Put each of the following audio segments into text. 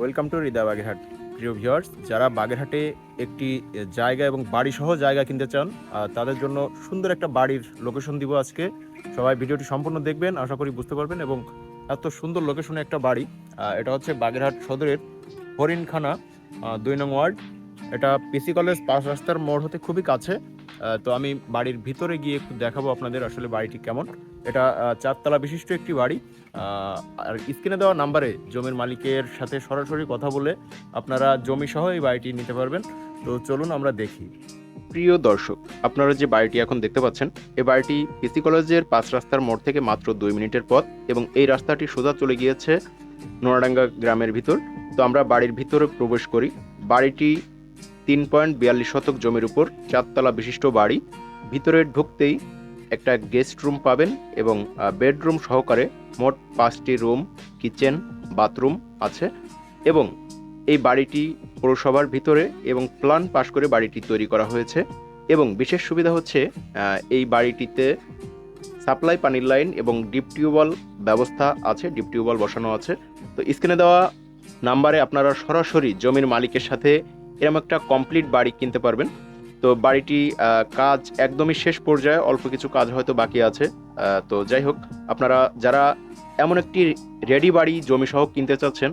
Welcome to হৃদয় বাগেরহাট প্রিয় viewers যারা বাগেরহাটে একটি জায়গা এবং বাড়ি সহ জায়গা কিনতে চান তাদের জন্য সুন্দর একটা বাড়ির লোকেশন দিব আজকে। সবাই ভিডিওটি সম্পূর্ণ দেখবেন, আশা করি বুঝতে পারবেন, এবং এত সুন্দর লোকেশনে একটা বাড়ি। এটা হচ্ছে বাগেরহাট সদরের হরিণখানা দুই নং ওয়ার্ড। এটা পিসি কলেজ পাঁচ রাস্তার মোড় হতে খুবই কাছে। তো আমি বাড়ির ভিতরে গিয়ে একটু দেখাবো আপনাদের আসলে বাড়িটি কেমন। এটা চারতলা বিশিষ্ট একটি বাড়ি। আর স্ক্রিনে দেওয়া নাম্বারে জমির মালিকের সাথে সরাসরি কথা বলে আপনারা জমি সহ এই বাড়িটি নিতে পারবেন। তো চলুন আমরা দেখি। প্রিয় দর্শক, আপনারা যে বাড়িটি এখন দেখতে পাচ্ছেন এই বাড়িটি পিসি কলেজের পাঁচ রাস্তার মোড় থেকে মাত্র দুই মিনিটের পথ এবং এই রাস্তাটি সোজা চলে গিয়েছে নোয়াডাঙ্গা গ্রামের ভিতর। তো আমরা বাড়ির ভিতরে প্রবেশ করি। বাড়িটি তিন পয়েন্ট বিয়াল্লিশ শতক জমির উপর চারতলা বিশিষ্ট বাড়ি। ভিতরে ঢুকতেই একটা গেস্ট রুম পাবেন এবং বেডরুম সহকারে মোট পাঁচটি রুম, কিচেন, বাথরুম আছে এবং এই বাড়িটি পৌরসভার ভিতরে এবং প্ল্যান পাশ করে বাড়িটি তৈরি করা হয়েছে এবং বিশেষ সুবিধা হচ্ছে এই বাড়িটিতে সাপ্লাই পানির লাইন এবং ডিপ টিউবওয়েল ব্যবস্থা আছে, ডিপ টিউবওয়েল বসানো আছে। তো স্ক্রিনে দেওয়া নাম্বারে আপনারা সরাসরি জমির মালিকের সাথে এরকম একটা কমপ্লিট বাড়ি কিনতে পারবেন। তো বাড়িটি কাজ একদমই শেষ পর্যায়ে, অল্প কিছু কাজ হয়তো বাকি আছে। তো যাই হোক, আপনারা যারা এমন একটি রেডি বাড়ি জমি সহ কিনতে চাচ্ছেন,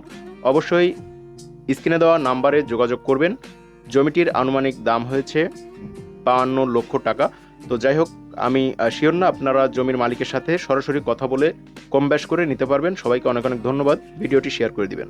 অবশ্যই স্ক্রিনে দেওয়া নাম্বারে যোগাযোগ করবেন। জমিটির আনুমানিক দাম হয়েছে বাহান্ন লক্ষ টাকা। তো যাই হোক, আমি শিওর না আপনারা জমির মালিকের সাথে সরাসরি কথা বলে কম করে নিতে পারবেন। সবাইকে অনেক অনেক ধন্যবাদ। ভিডিওটি শেয়ার করে দিবেন।